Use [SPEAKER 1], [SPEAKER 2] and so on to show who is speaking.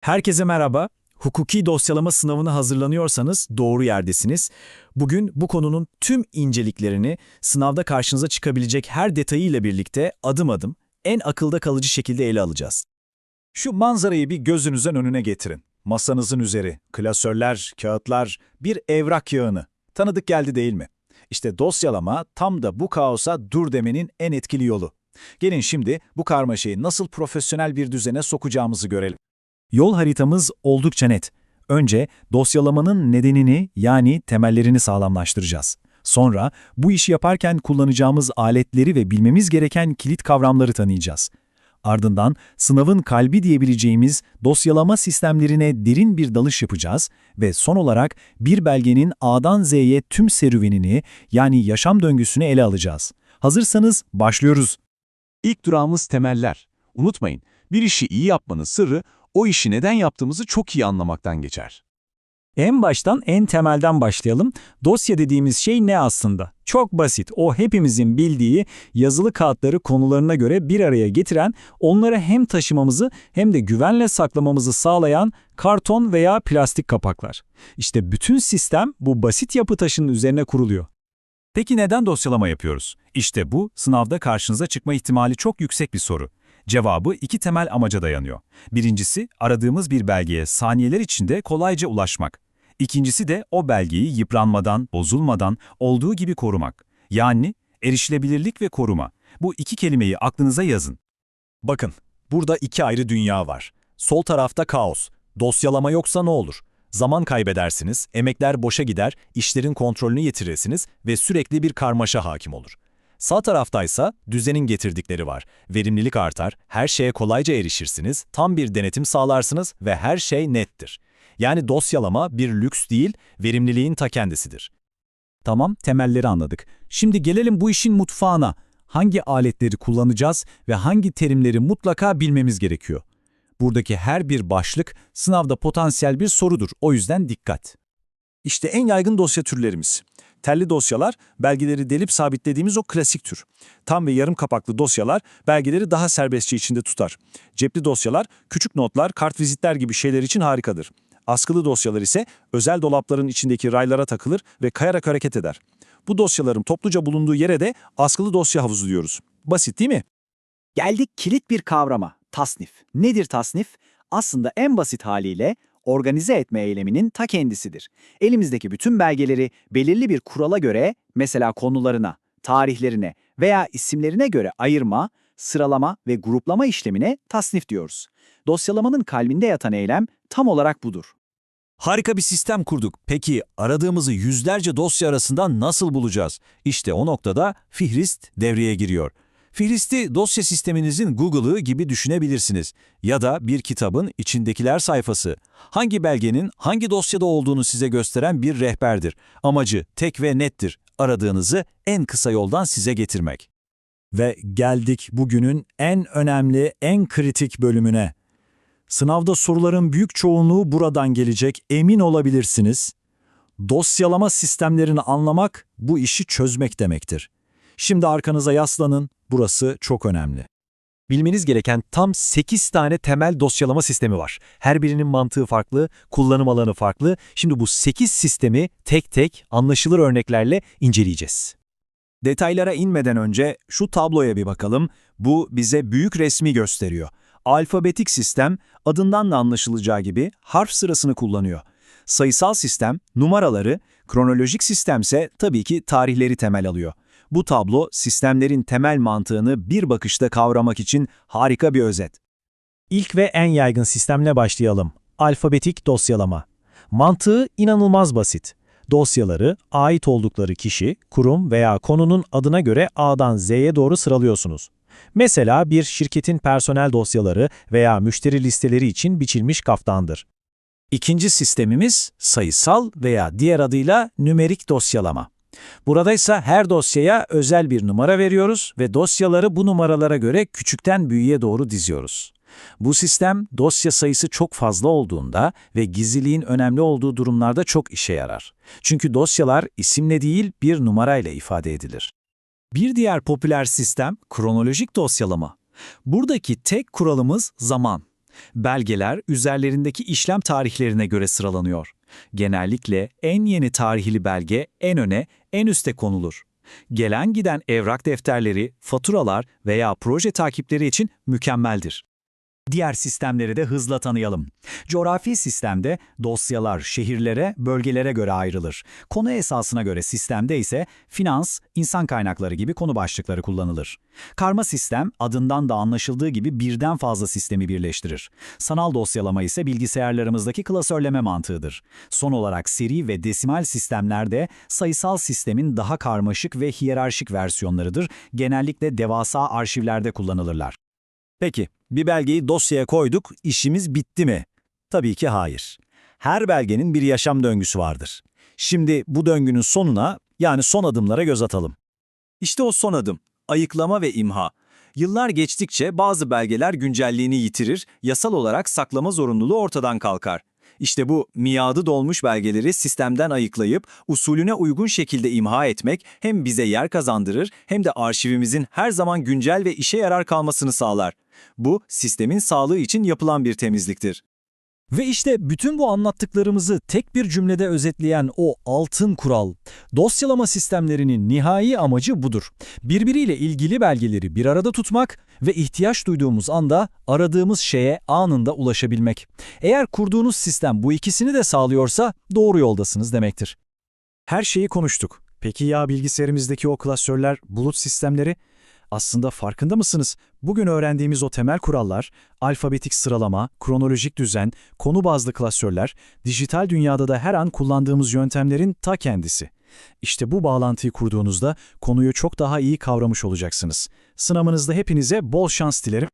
[SPEAKER 1] Herkese merhaba. Hukuki dosyalama sınavına hazırlanıyorsanız doğru yerdesiniz. Bugün bu konunun tüm inceliklerini, sınavda karşınıza çıkabilecek her detayıyla birlikte adım adım, en akılda kalıcı şekilde ele alacağız.
[SPEAKER 2] Şu manzarayı bir gözünüzün önüne getirin. Masanızın üzeri, klasörler, kağıtlar, bir evrak yağını. Tanıdık geldi değil mi? İşte dosyalama tam da bu kaosa dur demenin en etkili yolu. Gelin şimdi bu karmaşayı nasıl profesyonel bir düzene sokacağımızı görelim.
[SPEAKER 1] Yol haritamız oldukça net. Önce dosyalamanın nedenini yani temellerini sağlamlaştıracağız. Sonra bu işi yaparken kullanacağımız aletleri ve bilmemiz gereken kilit kavramları tanıyacağız. Ardından sınavın kalbi diyebileceğimiz dosyalama sistemlerine derin bir dalış yapacağız ve son olarak bir belgenin A'dan Z'ye tüm serüvenini yani yaşam döngüsünü ele alacağız. Hazırsanız başlıyoruz.
[SPEAKER 3] İlk durağımız temeller. Unutmayın, bir işi iyi yapmanın sırrı o işi neden yaptığımızı çok iyi anlamaktan geçer.
[SPEAKER 4] En baştan en temelden başlayalım. Dosya dediğimiz şey ne aslında? Çok basit. O hepimizin bildiği yazılı kağıtları konularına göre bir araya getiren, onları hem taşımamızı hem de güvenle saklamamızı sağlayan karton veya plastik kapaklar. İşte bütün sistem bu basit yapı taşının üzerine kuruluyor.
[SPEAKER 1] Peki neden dosyalama yapıyoruz? İşte bu sınavda karşınıza çıkma ihtimali çok yüksek bir soru. Cevabı iki temel amaca dayanıyor. Birincisi, aradığımız bir belgeye saniyeler içinde kolayca ulaşmak. İkincisi de o belgeyi yıpranmadan, bozulmadan olduğu gibi korumak. Yani erişilebilirlik ve koruma. Bu iki kelimeyi aklınıza yazın.
[SPEAKER 2] Bakın, burada iki ayrı dünya var. Sol tarafta kaos. Dosyalama yoksa ne olur? Zaman kaybedersiniz, emekler boşa gider, işlerin kontrolünü yitirirsiniz ve sürekli bir karmaşa hakim olur. Sağ taraftaysa düzenin getirdikleri var. Verimlilik artar, her şeye kolayca erişirsiniz, tam bir denetim sağlarsınız ve her şey nettir. Yani dosyalama bir lüks değil, verimliliğin ta kendisidir.
[SPEAKER 4] Tamam, temelleri anladık. Şimdi gelelim bu işin mutfağına. Hangi aletleri kullanacağız ve hangi terimleri mutlaka bilmemiz gerekiyor? Buradaki her bir başlık sınavda potansiyel bir sorudur. O yüzden dikkat.
[SPEAKER 2] İşte en yaygın dosya türlerimiz. Telli dosyalar, belgeleri delip sabitlediğimiz o klasik tür. Tam ve yarım kapaklı dosyalar, belgeleri daha serbestçe içinde tutar. Cepli dosyalar, küçük notlar, kartvizitler gibi şeyler için harikadır. Askılı dosyalar ise özel dolapların içindeki raylara takılır ve kayarak hareket eder. Bu dosyaların topluca bulunduğu yere de askılı dosya havuzu diyoruz. Basit değil mi?
[SPEAKER 5] Geldik kilit bir kavrama, tasnif. Nedir tasnif? Aslında en basit haliyle organize etme eyleminin ta kendisidir. Elimizdeki bütün belgeleri belirli bir kurala göre, mesela konularına, tarihlerine veya isimlerine göre ayırma, sıralama ve gruplama işlemine tasnif diyoruz. Dosyalamanın kalbinde yatan eylem tam olarak budur.
[SPEAKER 6] Harika bir sistem kurduk. Peki aradığımızı yüzlerce dosya arasından nasıl bulacağız? İşte o noktada Fihrist devreye giriyor. Fihristi dosya sisteminizin Google'ı gibi düşünebilirsiniz. Ya da bir kitabın içindekiler sayfası. Hangi belgenin hangi dosyada olduğunu size gösteren bir rehberdir. Amacı tek ve nettir. Aradığınızı en kısa yoldan size getirmek.
[SPEAKER 1] Ve geldik bugünün en önemli, en kritik bölümüne. Sınavda soruların büyük çoğunluğu buradan gelecek, emin olabilirsiniz. Dosyalama sistemlerini anlamak bu işi çözmek demektir. Şimdi arkanıza yaslanın, burası çok önemli.
[SPEAKER 7] Bilmeniz gereken tam 8 tane temel dosyalama sistemi var. Her birinin mantığı farklı, kullanım alanı farklı. Şimdi bu 8 sistemi tek tek anlaşılır örneklerle inceleyeceğiz.
[SPEAKER 2] Detaylara inmeden önce şu tabloya bir bakalım. Bu bize büyük resmi gösteriyor. Alfabetik sistem adından da anlaşılacağı gibi harf sırasını kullanıyor. Sayısal sistem numaraları, kronolojik sistemse tabii ki tarihleri temel alıyor. Bu tablo sistemlerin temel mantığını bir bakışta kavramak için harika bir özet.
[SPEAKER 7] İlk ve en yaygın sistemle başlayalım. Alfabetik dosyalama. Mantığı inanılmaz basit. Dosyaları ait oldukları kişi, kurum veya konunun adına göre A'dan Z'ye doğru sıralıyorsunuz. Mesela bir şirketin personel dosyaları veya müşteri listeleri için biçilmiş kaftandır.
[SPEAKER 2] İkinci sistemimiz sayısal veya diğer adıyla nümerik dosyalama. Burada ise her dosyaya özel bir numara veriyoruz ve dosyaları bu numaralara göre küçükten büyüğe doğru diziyoruz. Bu sistem dosya sayısı çok fazla olduğunda ve gizliliğin önemli olduğu durumlarda çok işe yarar. Çünkü dosyalar isimle değil bir numarayla ifade edilir.
[SPEAKER 1] Bir diğer popüler sistem kronolojik dosyalama. Buradaki tek kuralımız zaman.
[SPEAKER 2] Belgeler üzerlerindeki işlem tarihlerine göre sıralanıyor. Genellikle en yeni tarihli belge en öne, en üste konulur. Gelen giden evrak defterleri, faturalar veya proje takipleri için mükemmeldir. Diğer sistemleri de hızla tanıyalım. Coğrafi sistemde dosyalar şehirlere, bölgelere göre ayrılır. Konu esasına göre sistemde ise finans, insan kaynakları gibi konu başlıkları kullanılır. Karma sistem adından da anlaşıldığı gibi birden fazla sistemi birleştirir. Sanal dosyalama ise bilgisayarlarımızdaki klasörleme mantığıdır. Son olarak seri ve desimal sistemlerde sayısal sistemin daha karmaşık ve hiyerarşik versiyonlarıdır. Genellikle devasa arşivlerde kullanılırlar.
[SPEAKER 6] Peki, bir belgeyi dosyaya koyduk, işimiz bitti mi? Tabii ki hayır. Her belgenin bir yaşam döngüsü vardır. Şimdi bu döngünün sonuna, yani son adımlara göz atalım. İşte o son adım, ayıklama ve imha. Yıllar geçtikçe bazı belgeler güncelliğini yitirir, yasal olarak saklama zorunluluğu ortadan kalkar. İşte bu miadı dolmuş belgeleri sistemden ayıklayıp usulüne uygun şekilde imha etmek hem bize yer kazandırır hem de arşivimizin her zaman güncel ve işe yarar kalmasını sağlar. Bu sistemin sağlığı için yapılan bir temizliktir.
[SPEAKER 4] Ve işte bütün bu anlattıklarımızı tek bir cümlede özetleyen o altın kural. Dosyalama sistemlerinin nihai amacı budur. Birbiriyle ilgili belgeleri bir arada tutmak ve ihtiyaç duyduğumuz anda aradığımız şeye anında ulaşabilmek. Eğer kurduğunuz sistem bu ikisini de sağlıyorsa doğru yoldasınız demektir.
[SPEAKER 1] Her şeyi konuştuk. Peki ya bilgisayarımızdaki o klasörler, bulut sistemleri? Aslında farkında mısınız? Bugün öğrendiğimiz o temel kurallar, alfabetik sıralama, kronolojik düzen, konu bazlı klasörler, dijital dünyada da her an kullandığımız yöntemlerin ta kendisi. İşte bu bağlantıyı kurduğunuzda konuyu çok daha iyi kavramış olacaksınız. Sınavınızda hepinize bol şans dilerim.